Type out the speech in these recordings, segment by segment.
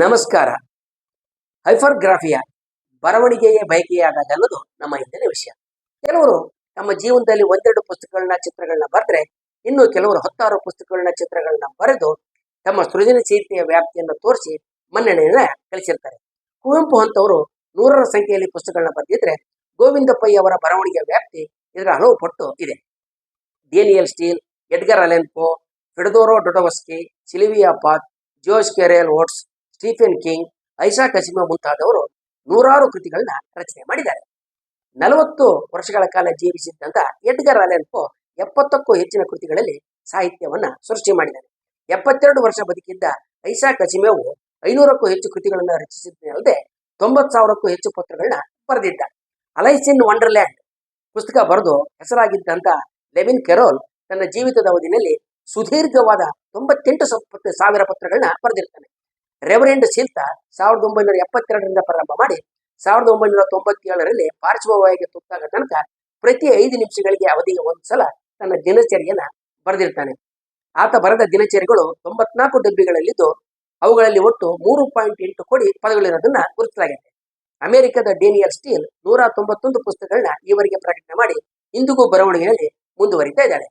ನಮಸ್ಕಾರ. ಹೈಫರ್ಗ್ರಾಫಿಯ ಬರವಣಿಗೆಯೇ ಅನ್ನೋದು ನಮ್ಮ ಹಿಂದಿನ ವಿಷಯ. ಕೆಲವರು ತಮ್ಮ ಜೀವನದಲ್ಲಿ ಒಂದೆರಡು ಪುಸ್ತಕಗಳನ್ನ, ಚಿತ್ರಗಳನ್ನ ಬರೆದ್ರೆ ಇನ್ನು ಕೆಲವರು ಹತ್ತಾರು ಪುಸ್ತಕಗಳನ್ನ, ಚಿತ್ರಗಳನ್ನ ಬರೆದು ತಮ್ಮ ಸೃಜನಶೀಲತೆಯ ವ್ಯಾಪ್ತಿಯನ್ನು ತೋರಿಸಿ ಮನ್ನಣೆಯನ್ನ ಕಳಿಸಿರ್ತಾರೆ ಕುವೆಂಪು ಅಂತವರು ನೂರರ ಸಂಖ್ಯೆಯಲ್ಲಿ ಪುಸ್ತಕಗಳನ್ನ ಬರೆದಿದ್ರೆ ಗೋವಿಂದಪ್ಪಯ್ಯ ಅವರ ಬರವಣಿಗೆಯ ವ್ಯಾಪ್ತಿ ಇದರ ಹಲವು ಪಟ್ಟು ಇದೆ. Daniel Steel, Edgar Allen Poe Poe, Fyodor Dostoevsky Sylvia Plath, Joyce Carol Oates Stephen King ಐಸಾ ಕಸಿಮಾ ಮುಂತಾದವರು ನೂರಾರು ಕೃತಿಗಳನ್ನ ರಚನೆ ಮಾಡಿದ್ದಾರೆ. ನಲವತ್ತು ವರ್ಷಗಳ ಕಾಲ ಜೀವಿಸಿದ್ದಂತ ಎಡ್ಗರ್ ಅಲೆನ್ ಪೋ ಎಪ್ಪತ್ತಕ್ಕೂ ಹೆಚ್ಚಿನ ಕೃತಿಗಳಲ್ಲಿ ಸಾಹಿತ್ಯವನ್ನ ಸೃಷ್ಟಿ ಮಾಡಿದ್ದಾನೆ ಎಪ್ಪತ್ತೆರಡು ವರ್ಷ ಬದುಕಿದ್ದ ಐಸಾ ಕಸಿಮೆವು ಐನೂರಕ್ಕೂ ಹೆಚ್ಚು ಕೃತಿಗಳನ್ನು ರಚಿಸಿದ್ದಲ್ಲದೆ ತೊಂಬತ್ ಸಾವಿರಕ್ಕೂ ಹೆಚ್ಚು ಪತ್ರಗಳನ್ನ ಬರೆದಿದ್ದ ಅಲೈಸ್ ಇನ್ ವಂಡರ್ಲ್ಯಾಂಡ್ ಪುಸ್ತಕ ಬರೆದು ಹೆಸರಾಗಿದ್ದಂತ ಲೆವಿನ್ ಕೆರೋಲ್ ತನ್ನ ಜೀವಿತದ ಅವಧಿಯಲ್ಲಿ ಸುದೀರ್ಘವಾದ ತೊಂಬತ್ತೆಂಟು ಸಾವಿರ ಪತ್ರಗಳನ್ನ ಬರೆದಿರ್ತಾನೆ. ರೆವರೆಂಡ್ ಸಿಲ್ತಾ ಸಾವಿರದ ಒಂಬೈನೂರ ಎಪ್ಪತ್ತೆರಡರಿಂದ ಪ್ರಾರಂಭ ಮಾಡಿ ಸಾವಿರದ ಒಂಬೈನೂರ ತೊಂಬತ್ತೇಳರಲ್ಲಿ ಪಾರ್ಶ್ವವಾಯುಗೆ ತುತ್ತಾಗ ತನಕ ಪ್ರತಿ ಐದು ನಿಮಿಷಗಳಿಗೆ ಅವಧಿಗೆ ಒಂದ್ಸಲ ತನ್ನ ದಿನಚರಿಯನ್ನ ಬರೆದಿರ್ತಾನೆ. ಆತ ಬರೆದ ದಿನಚರಿಗಳು ತೊಂಬತ್ನಾಲ್ಕು ಡಬ್ಬಿಗಳಲ್ಲಿದ್ದು ಅವುಗಳಲ್ಲಿ ಒಟ್ಟು ಮೂರು ಪಾಯಿಂಟ್ ಎಂಟು ಕೋಟಿ ಪದಗಳಿರೋದನ್ನ ಗುರುತಿಸಲಾಗಿದೆ. ಅಮೆರಿಕದ ಡೇನಿಯಲ್ ಸ್ಟೀಲ್ ನೂರ ತೊಂಬತ್ತೊಂದು ಪುಸ್ತಕಗಳನ್ನ ಈವರೆಗೆ ಪ್ರಕಟಣೆ ಮಾಡಿ ಇಂದಿಗೂ ಬರವಣಿಗೆಯಲ್ಲಿ ಮುಂದುವರಿತಾ ಇದ್ದಾಳೆ.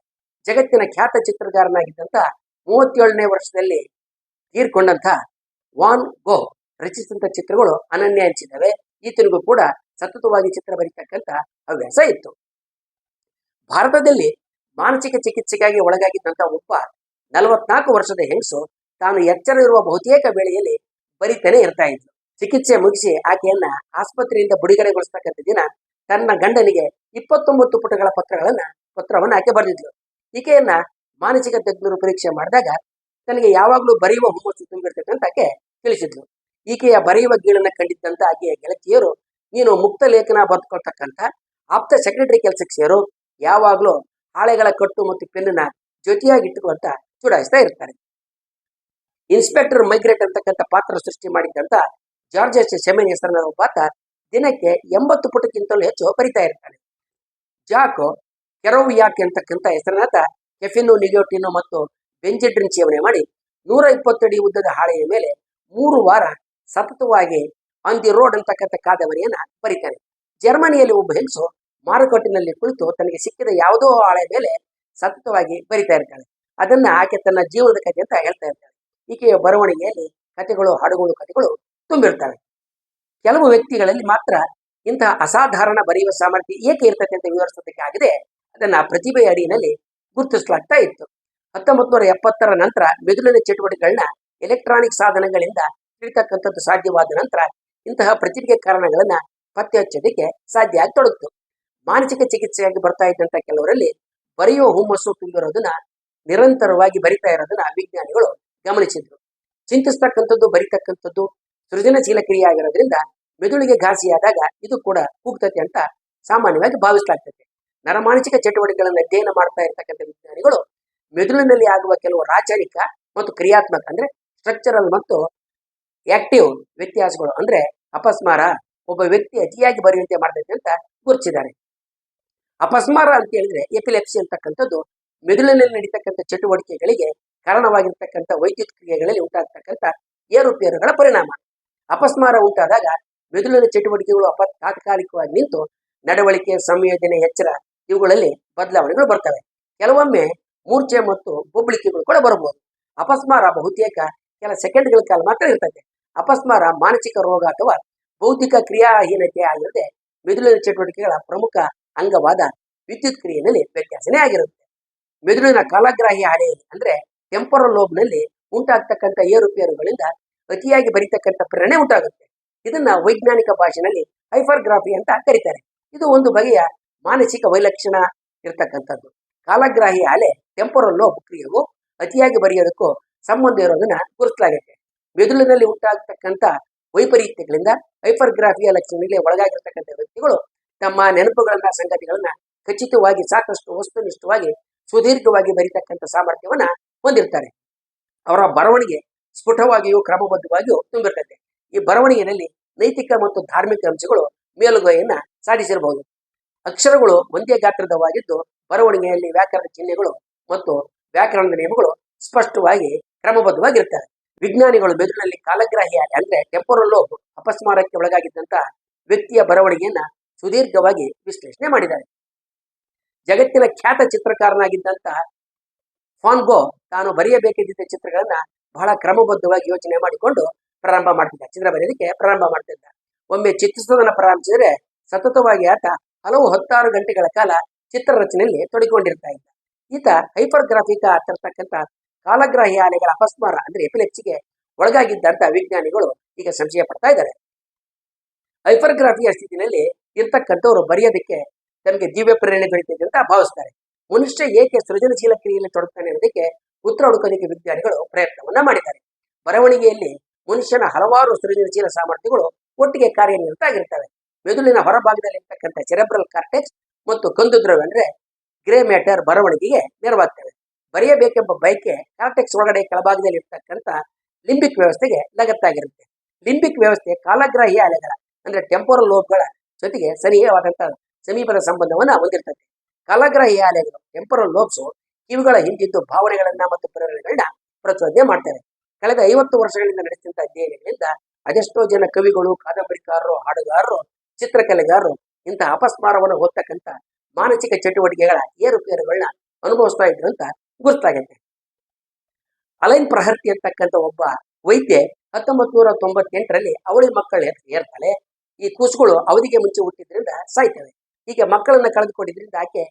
ಜಗತ್ತಿನ ಖ್ಯಾತ ಚಿತ್ರಕಾರನಾಗಿದ್ದಂತ ಮೂವತ್ತೇಳನೇ ವರ್ಷದಲ್ಲಿ ತೀರ್ಕೊಂಡಂತ ವಾನ್ ಗೋ ರಚಿಸಿದಂತ ಚಿತ್ರಗಳು ಅನನ್ಯ ಹಂಚಿದ್ದಾವೆ ಈತನಿಗೂ ಕೂಡ ಸತತವಾಗಿ ಚಿತ್ರ ಬರೀತಕ್ಕಂತ ಹವ್ಯಾಸ ಇತ್ತು. ಭಾರತದಲ್ಲಿ ಮಾನಸಿಕ ಚಿಕಿತ್ಸೆಗಾಗಿ ಒಳಗಾಗಿದ್ದಂತ ಒಬ್ಬ ನಲವತ್ನಾಲ್ಕು ವರ್ಷದ ಹೆಂಗಸು ತಾನು ಎಚ್ಚರ ಇರುವ ಬಹುತೇಕ ವೇಳೆಯಲ್ಲಿ ಬರಿತಾನೆ ಇರ್ತಾ ಇದ್ಲು. ಚಿಕಿತ್ಸೆ ಮುಗಿಸಿ ಆಕೆಯನ್ನ ಆಸ್ಪತ್ರೆಯಿಂದ ಬಿಡುಗಡೆಗೊಳಿಸ್ತಕ್ಕಂಥ ದಿನ ತನ್ನ ಗಂಡನಿಗೆ ಇಪ್ಪತ್ತೊಂಬತ್ತು ಪುಟಗಳ ಪತ್ರಗಳನ್ನ, ಪತ್ರವನ್ನ ಆಕೆ ಬರೆದಿದ್ಲು. ಈಕೆಯನ್ನ ಮಾನಸಿಕ ತಜ್ಞರು ಪರೀಕ್ಷೆ ಮಾಡಿದಾಗ ತನಗೆ ಯಾವಾಗಲೂ ಬರೆಯುವ ಹುಮ್ಮಸ್ಸು ತುಂಬಿರ್ತಕ್ಕಂಥ ಆಕೆ ತಿಳಿಸಿದ್ಲು. ಈಕೆಯ ಬರೆಯುವ ಗೀಳನ್ನ ಕಂಡಿದ್ದಂತ ಆಕೆಯ ಗೆಳತಿಯರು, ನೀನು ಮುಕ್ತ ಲೇಖನ ಬರೆದುಕೊಳ್ತಕ್ಕಂಥ, ಆಪ್ತ ಸೆಕ್ರೆಟರಿ ಕೆಲಸಕ್ಕೆ ಸೇರು, ಯಾವಾಗಲೂ ಹಾಳೆಗಳ ಕಟ್ಟು ಮತ್ತು ಪೆನ್ನ ಜೊತೆಯಾಗಿ ಇಟ್ಟುಕೋ ಅಂತ ಚುಡಾಯಿಸ್ತಾ ಇರ್ತಾರೆ. ಇನ್ಸ್ಪೆಕ್ಟರ್ ಮೈಗ್ರೇಟ್ ಅಂತಕ್ಕಂಥ ಪಾತ್ರ ಸೃಷ್ಟಿ ಮಾಡಿದ್ದಂತ ಜಾರ್ಜ್ ಎಸ್ ಸೆಮೆನ್ ಹೆಸರಿನ ಒಬ್ಬಾತ ದಿನಕ್ಕೆ ಎಂಬತ್ತು ಪುಟಕ್ಕಿಂತಲೂ ಹೆಚ್ಚು ಬರಿತಾ ಇರ್ತಾನೆ. ಜಾಕ್ ಕೆರೋವಿಯಾಕ್ ಅಂತಕ್ಕಂಥ ಹೆಸರಿನಾತ ಕೆಫಿನು ನಿಗೋಟಿನ್ನು ಮತ್ತು ಬೆಂಜೆಡ್ರಿನ್ ಸೇವನೆ ಮಾಡಿ ನೂರ ಇಪ್ಪತ್ತಡಿ ಉದ್ದದ ಹಾಳೆಯ ಮೇಲೆ ಮೂರು ವಾರ ಸತತವಾಗಿ ಆನ್ ದಿ ರೋಡ್ ಅಂತಕ್ಕಂಥ ಕಾದಂಬರಿಯನ್ನ ಬರೀತಾನೆ ಜರ್ಮನಿಯಲ್ಲಿ ಒಬ್ಬ ಹೆಂಗಸು ಮಾರುಕಟ್ಟಿನಲ್ಲಿ ಕುಳಿತು ತನಗೆ ಸಿಕ್ಕಿದ ಯಾವುದೋ ಹಾಳೆ ಮೇಲೆ ಸತತವಾಗಿ ಬರಿತಾ ಇರ್ತಾಳೆ. ಅದನ್ನ ಆಕೆ ತನ್ನ ಜೀವನದ ಕಥೆ ಅಂತ ಹೇಳ್ತಾ ಇರ್ತಾಳೆ. ಈಕೆಯ ಬರವಣಿಗೆಯಲ್ಲಿ ಕಥೆಗಳು, ಹಾಡುಗಳು, ಕಥೆಗಳು ತುಂಬಿರ್ತವೆ. ಕೆಲವು ವ್ಯಕ್ತಿಗಳಲ್ಲಿ ಮಾತ್ರ ಇಂತಹ ಅಸಾಧಾರಣ ಬರೆಯುವ ಸಾಮರ್ಥ್ಯ ಏಕೆ ಇರ್ತದೆ ಅಂತ ವಿವರಿಸೋದಕ್ಕೆ ಆಗಿದೆ ಅದನ್ನ ಪ್ರತಿಭೆಯ ಅಡಿಯಲ್ಲಿ ಗುರುತಿಸಲಾಗ್ತಾ ಇತ್ತು. ಹತ್ತೊಂಬತ್ತು ನೂರ ಎಪ್ಪತ್ತರ ನಂತರ ಮೆದುಳಿನ ಚಟುವಟಿಕೆಗಳನ್ನ ಎಲೆಕ್ಟ್ರಾನಿಕ್ ಸಾಧನಗಳಿಂದ ತಿಳಿತಕ್ಕಂಥದ್ದು ಸಾಧ್ಯವಾದ ನಂತರ ಇಂತಹ ಪ್ರತಿಭೆಗೆ ಕಾರಣಗಳನ್ನ ಪತ್ತೆ ಹಚ್ಚೋದಕ್ಕೆ ಸಾಧ್ಯ ಆಗಿ ಮಾನಸಿಕ ಚಿಕಿತ್ಸೆಯಾಗಿ ಬರ್ತಾ ಇದ್ದಂತ ಕೆಲವರಲ್ಲಿ ಬರೆಯುವ ಹುಮ್ಮಸ್ಸು ತುಂಬಿರೋದನ್ನ ನಿರಂತರವಾಗಿ ಬರಿತಾ ಇರೋದನ್ನ ವಿಜ್ಞಾನಿಗಳು ಗಮನಿಸಿದ್ರು. ಚಿಂತಿಸ್ತಕ್ಕಂಥದ್ದು, ಬರಿತಕ್ಕಂಥದ್ದು ಸೃಜನಶೀಲ ಕ್ರಿಯೆ ಆಗಿರೋದ್ರಿಂದ ಮೆದುಳಿಗೆ ಘಾಸಿಯಾದಾಗ ಇದು ಕೂಡ ಕೂಗ್ತತೆ ಅಂತ ಸಾಮಾನ್ಯವಾಗಿ ಭಾವಿಸಲಾಗ್ತದೆ ನರಮಾನಸಿಕ ಚಟುವಟಿಕೆಗಳನ್ನು ಅಧ್ಯಯನ ಮಾಡ್ತಾ ಇರ್ತಕ್ಕಂಥ ವಿಜ್ಞಾನಿಗಳು ಮೆದುಳಿನಲ್ಲಿ ಆಗುವ ಕೆಲವು ರಾಚನಿಕ ಮತ್ತು ಕ್ರಿಯಾತ್ಮಕ ಅಂದ್ರೆ ಸ್ಟ್ರಕ್ಚರಲ್ ಮತ್ತು ಆಕ್ಟಿವ್ ವ್ಯತ್ಯಾಸಗಳು ಅಂದ್ರೆ ಅಪಸ್ಮಾರ ಒಬ್ಬ ವ್ಯಕ್ತಿ ಅತಿಯಾಗಿ ಬರೆಯುವಂತೆ ಮಾಡ್ತೈತೆ ಅಂತ ಗುರುತಿಸಿದ್ದಾರೆ. ಅಪಸ್ಮಾರ ಅಂತ ಹೇಳಿದ್ರೆ ಎಪಿಲೆಪ್ಸಿ ಅಂತಕ್ಕಂಥದ್ದು ಮೆದುಳಿನಲ್ಲಿ ನಡೀತಕ್ಕಂಥ ಚಟುವಟಿಕೆಗಳಿಗೆ ಕಾರಣವಾಗಿರ್ತಕ್ಕಂಥ ವೈದ್ಯುತ್ ಕ್ರಿಯೆಗಳಲ್ಲಿ ಉಂಟಾಗ್ತಕ್ಕಂಥ ಏರುಪೇರುಗಳ ಪರಿಣಾಮ. ಅಪಸ್ಮಾರ ಉಂಟಾದಾಗ ಮೆದುಳಿನ ಚಟುವಟಿಕೆಗಳು ಅಪ, ತಾತ್ಕಾಲಿಕವಾಗಿ ನಿಂತು ನಡವಳಿಕೆ ಸಂಯೋಜನೆ ಎಚ್ಚರ ಇವುಗಳಲ್ಲಿ ಬದಲಾವಣೆಗಳು ಬರ್ತವೆ. ಕೆಲವೊಮ್ಮೆ ಮೂರ್ಛೆ ಮತ್ತು ಬೊಬ್ಬಳಿಕೆಗಳು ಕೂಡ ಬರಬಹುದು. ಅಪಸ್ಮಾರ ಬಹುತೇಕ ಕೆಲ ಸೆಕೆಂಡ್ಗಳ ಕಾಲ ಮಾತ್ರ ಇರ್ತದೆ. ಅಪಸ್ಮಾರ ಮಾನಸಿಕ ರೋಗ ಅಥವಾ ಬೌದ್ಧಿಕ ಕ್ರಿಯಾಹೀನತೆ ಆಗಿರದೆ ಮೆದುಳಿನ ಚಟುವಟಿಕೆಗಳ ಪ್ರಮುಖ ಅಂಗವಾದ ವಿದ್ಯುತ್ ಕ್ರಿಯೆಯಲ್ಲಿ ವ್ಯತ್ಯಾಸನೇ ಆಗಿರುತ್ತೆ. ಮೆದುಳಿನ ಕಾಲಗ್ರಾಹಿ ಹಾಳೆಯಲ್ಲಿ ಅಂದ್ರೆ ಟೆಂಪರಲ್ ಲೋಬ್ನಲ್ಲಿ ಉಂಟಾಗ್ತಕ್ಕಂಥ ಏರುಪೇರುಗಳಿಂದ ಅತಿಯಾಗಿ ಬರಿತಕ್ಕಂಥ ಪ್ರೇರಣೆ ಉಂಟಾಗುತ್ತೆ. ಇದನ್ನ ವೈಜ್ಞಾನಿಕ ಭಾಷೆನಲ್ಲಿ ಹೈಫರ್ಗ್ರಾಫಿ ಅಂತ ಕರೀತಾರೆ. ಇದು ಒಂದು ಬಗೆಯ ಮಾನಸಿಕ ವೈಲಕ್ಷಣ ಇರ್ತಕ್ಕಂಥದ್ದು. ಕಾಲಗ್ರಾಹಿ ಅಲೆ ಟೆಂಪರಲ್ ಲೋಬ್ ಕ್ರಿಯೆಗೂ ಅತಿಯಾಗಿ ಬರೆಯೋದಕ್ಕೂ ಸಂಬಂಧ ಇರೋದನ್ನ ಗುರುತಿಸಲಾಗುತ್ತೆ ಮೆದುಳಿನಲ್ಲಿ ಉಂಟಾಗ್ತಕ್ಕಂಥ ವೈಪರೀತ್ಯಗಳಿಂದ ಹೈಪರ್ಗ್ರಾಫಿಯ ಲಕ್ಷಣಗಳಿಗೆ ಒಳಗಾಗಿರ್ತಕ್ಕಂಥ ವ್ಯಕ್ತಿಗಳು ತಮ್ಮ ನೆನಪುಗಳನ್ನ, ಸಂಗತಿಗಳನ್ನ ಖಚಿತವಾಗಿ, ಸಾಕಷ್ಟು ವಸ್ತುನಿಷ್ಠವಾಗಿ, ಸುದೀರ್ಘವಾಗಿ ಬರೀತಕ್ಕಂಥ ಸಾಮರ್ಥ್ಯವನ್ನ ಹೊಂದಿರ್ತಾರೆ. ಅವರ ಬರವಣಿಗೆ ಸ್ಫುಟವಾಗಿಯೂ ಕ್ರಮಬದ್ಧವಾಗಿಯೂ ತುಂಬಿರ್ತದೆ. ಈ ಬರವಣಿಗೆಯಲ್ಲಿ ನೈತಿಕ ಮತ್ತು ಧಾರ್ಮಿಕ ಅಂಶಗಳು ಮೇಲುಗೈಯನ್ನ ಸಾಧಿಸಿರಬಹುದು ಅಕ್ಷರಗಳು ಒಂದೇ ಗಾತ್ರದವಾಗಿದ್ದು ಬರವಣಿಗೆಯಲ್ಲಿ ವ್ಯಾಕರಣ ಚಿಹ್ನೆಗಳು ಮತ್ತು ವ್ಯಾಕರಣದ ನಿಯಮಗಳು ಸ್ಪಷ್ಟವಾಗಿ ಕ್ರಮಬದ್ಧವಾಗಿರ್ತವೆ ವಿಜ್ಞಾನಿಗಳು ಮೆದುಳಿನಲ್ಲಿ ಕಾಲಗ್ರಾಹಿಯಾಗಿ, ಅಂದ್ರೆ ಟೆಂಪೋರಲ್ ಲೋಬ್ ಅಪಸ್ಮಾರಕ್ಕೆ ಒಳಗಾಗಿದ್ದಂತ ವ್ಯಕ್ತಿಯ ಬರವಣಿಗೆಯನ್ನ ಸುದೀರ್ಘವಾಗಿ ವಿಶ್ಲೇಷಣೆ ಮಾಡಿದ್ದಾರೆ. ಜಗತ್ತಿನ ಖ್ಯಾತ ಚಿತ್ರಕಾರನಾಗಿದ್ದಂತ ಫಾನ್ಗೋ ತಾನು ಬರೆಯಬೇಕಿದ್ದ ಚಿತ್ರಗಳನ್ನ ಬಹಳ ಕ್ರಮಬದ್ಧವಾಗಿ ಯೋಚನೆ ಮಾಡಿಕೊಂಡು ಪ್ರಾರಂಭ ಮಾಡ್ತಿದ್ದ. ಚಿತ್ರ ಬರೆಯೋದಕ್ಕೆ ಪ್ರಾರಂಭ ಮಾಡ್ತಿದ್ದ. ಒಮ್ಮೆ ಚಿತ್ರಿಸೋದನ್ನ ಪ್ರಾರಂಭಿಸಿದ್ರೆ ಸತತವಾಗಿ ಆತ ಹಲವು ಹತ್ತಾರು ಗಂಟೆಗಳ ಕಾಲ ಚಿತ್ರ ರಚನೆಯಲ್ಲಿ ತೊಡಗಿಕೊಂಡಿರ್ತಾ ಇದ್ದ. ಈತ ಹೈಪರ್ಗ್ರಾಫಿಕ ಆಗ್ತಿರ್ತಕ್ಕಂಥ ಕಾಲಗ್ರಾಹಿ ಆಲೆಗಳ ಅಪಸ್ಮಾರ ಅಂದ್ರೆ ಎಪಿಲೆಪ್ಸಿಗೆ ಒಳಗಾಗಿದ್ದಂತ ವಿಜ್ಞಾನಿಗಳು ಈಗ ಸಂಶಯ ಪಡ್ತಾ ಇದ್ದಾರೆ. ಹೈಪರ್ಗ್ರಾಫಿಯ ಸ್ಥಿತಿನಲ್ಲಿ ಇರ್ತಕ್ಕಂಥವ್ರು ಬರೆಯೋದಕ್ಕೆ ತಮಗೆ ದಿವ್ಯ ಪ್ರೇರಣೆ ದೊರೀತಿದೆ ಅಂತ ಭಾವಿಸ್ತಾರೆ. ಮನುಷ್ಯ ಏಕೆ ಸೃಜನಶೀಲ ಕ್ರಿಯೆಯಲ್ಲಿ ತೊಡಗ್ತಾನೆ ಅನ್ನೋದಕ್ಕೆ ಉತ್ತರ ಹುಡುಕೋದಕ್ಕೆ ವಿಜ್ಞಾನಿಗಳು ಪ್ರಯತ್ನವನ್ನ ಮಾಡಿದ್ದಾರೆ. ಬರವಣಿಗೆಯಲ್ಲಿ ಮನುಷ್ಯನ ಹಲವಾರು ಸೃಜನಶೀಲ ಸಾಮರ್ಥ್ಯಗಳು ಒಟ್ಟಿಗೆ ಕಾರ್ಯನಿರತ ಆಗಿರ್ತವೆ. ಮೆದುಳಿನ ಹೊರಭಾಗದಲ್ಲಿ ಇರ್ತಕ್ಕಂಥ ಸೆರೆಬ್ರಲ್ ಕಾರ್ಟೆಕ್ಸ್ ಮತ್ತು ಕಂದು ದ್ರವ್ಯ ಗ್ರೇ ಮ್ಯಾಟರ್ ಬರವಣಿಗೆಗೆ ನೆರವಾಗ್ತವೆ. ಬರೆಯಬೇಕೆಂಬ ಬಯಕೆ ಕಾರ್ಟೆಕ್ಸ್ ಒಳಗಡೆ ಕೆಳಭಾಗದಲ್ಲಿ ಇರ್ತಕ್ಕಂಥ ಲಿಂಬಿಕ್ ವ್ಯವಸ್ಥೆಗೆ ಲಗತ್ತಾಗಿರುತ್ತೆ. ಲಿಂಬಿಕ್ ವ್ಯವಸ್ಥೆ ಕಾಲಗ್ರಾಹಿ ಅಲೆಗಳ, ಅಂದ್ರೆ ಟೆಂಪೋರಲ್ ಲೋಬ್ಗಳ ಜೊತೆಗೆ ಸನಿಹವಾದಂತಹ ಸಮೀಪದ ಸಂಬಂಧವನ್ನು ಹೊಂದಿರ್ತದೆ. ಕಾಲಗ್ರಾಹಿ ಅಲೆಗಳು ಟೆಂಪೋರಲ್ ಲೋಬ್ಸು ಇವುಗಳ ಹಿಂದಿದ್ದು ಭಾವನೆಗಳನ್ನ ಮತ್ತು ಪ್ರೇರಣೆಗಳನ್ನ ಪ್ರಚೋದನೆ ಮಾಡ್ತವೆ. ಕಳೆದ ಐವತ್ತು ವರ್ಷಗಳಿಂದ ನಡೆಸಿದಂತಹ ಅಧ್ಯಯನಗಳಿಂದ ಅದೆಷ್ಟೋ ಜನ ಕವಿಗಳು, ಕಾದಂಬರಿಕಾರರು, ಹಾಡುಗಾರರು, ಚಿತ್ರಕಲೆಗಾರರು ಇಂತಹ ಅಪಸ್ಮಾರವನ್ನು ಹೊತ್ತಕ್ಕಂತ ಮಾನಸಿಕ ಚಟುವಟಿಕೆಗಳ ಏರುಪೇರುಗಳನ್ನ ಅನುಭವಿಸ್ತಾ ಇದ್ರು ಅಂತ ಗುರುತಾಗತ್ತೆ ಅಲೈನ್ ಪ್ರಹರ್ತಿ ಅಂತಕ್ಕಂಥ ಒಬ್ಬ ವೈದ್ಯೆ ಹತ್ತೊಂಬತ್ ನೂರ ತೊಂಬತ್ತೆಂಟರಲ್ಲಿ ಅವಳಿ ಮಕ್ಕಳು ಏರ್ತಾಳೆ. ಈ ಕೂಸುಗಳು ಅವಧಿಗೆ ಮುಂಚೆ ಹುಟ್ಟಿದ್ರಿಂದ ಸಾಯ್ತವೆ. ಹೀಗೆ ಮಕ್ಕಳನ್ನ ಕಳೆದುಕೊಂಡಿದ್ರಿಂದ ಆಕೆ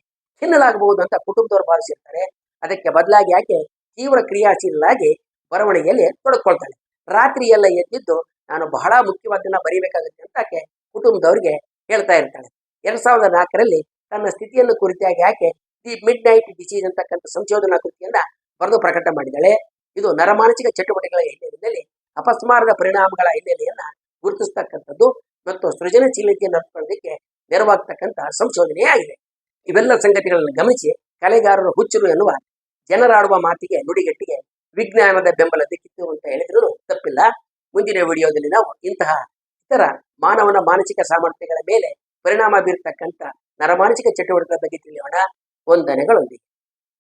ಖಿನ್ನಲಾಗಬಹುದು ಅಂತ ಕುಟುಂಬದವರು ಭಾವಿಸಿರ್ತಾರೆ. ಅದಕ್ಕೆ ಬದಲಾಗಿ ಆಕೆ ತೀವ್ರ ಕ್ರಿಯಾಶೀಲಾಗಿ ಬರವಣಿಗೆಯಲ್ಲಿ ತೊಡಕೊಳ್ತಾಳೆ. ರಾತ್ರಿ ಎಲ್ಲ ಎದ್ದಿದ್ದು, ನಾನು ಬಹಳ ಮುಖ್ಯವಾದನ್ನ ಬರೀಬೇಕಾಗುತ್ತೆ ಅಂತ ಆಕೆ ಕುಟುಂಬದವರಿಗೆ ಹೇಳ್ತಾ ಇರ್ತಾಳೆ. ಎರಡ್ ಸಾವಿರದ ನಾಲ್ಕರಲ್ಲಿ ತನ್ನ ಸ್ಥಿತಿಯನ್ನು ಕುರಿತಾಗಿ ಆಕೆ ದಿ ಮಿಡ್ ನೈಟ್ ಡಿಸೀಸ್ ಅಂತಕ್ಕಂಥ ಸಂಶೋಧನಾ ಕೃತಿಯನ್ನ ಬರೆದು ಪ್ರಕಟ ಮಾಡಿದಾಳೆ ಇದು ನರಮಾನಸಿಕ ಚಟುವಟಿಕೆಗಳ ಹಿನ್ನೆಲೆಯಲ್ಲಿ ಅಪಸ್ಮಾರದ ಪರಿಣಾಮಗಳ ಹಿನ್ನೆಲೆಯನ್ನ ಗುರುತಿಸ್ತಕ್ಕಂಥದ್ದು ಮತ್ತು ಸೃಜನಶೀಲತೆಯನ್ನು ಅರ್ಥಕೊಳ್ಳೋದಕ್ಕೆ ನೆರವಾಗ್ತಕ್ಕಂಥ ಸಂಶೋಧನೆಯಾಗಿದೆ ಇವೆಲ್ಲ ಸಂಗತಿಗಳನ್ನು ಗಮನಿಸಿ ಕಲೆಗಾರರು ಹುಚ್ಚರು ಎನ್ನುವ ಜನರಾಡುವ ಮಾತಿಗೆ ನುಡಿಗಟ್ಟಿಗೆ ವಿಜ್ಞಾನದ ಬೆಂಬಲ ದಿಕ್ಕಿತ್ತು ಅಂತ ಹೇಳಿದ್ರು ತಪ್ಪಿಲ್ಲ. ಮುಂದಿನ ವಿಡಿಯೋದಲ್ಲಿ ನಾವು ಇಂತಹ ಇತರ ಮಾನವನ ಮಾನಸಿಕ ಸಾಮರ್ಥ್ಯಗಳ ಮೇಲೆ ಪರಿಣಾಮ ಬೀರ್ತಕ್ಕಂಥ ನರಮಾನಸಿಕ ಚಟುವಟಿಕೆಗಳ ಬಗ್ಗೆ ತಿಳಿಯೋಣ. ವಂದನೆಗಳೊಂದಿಗೆ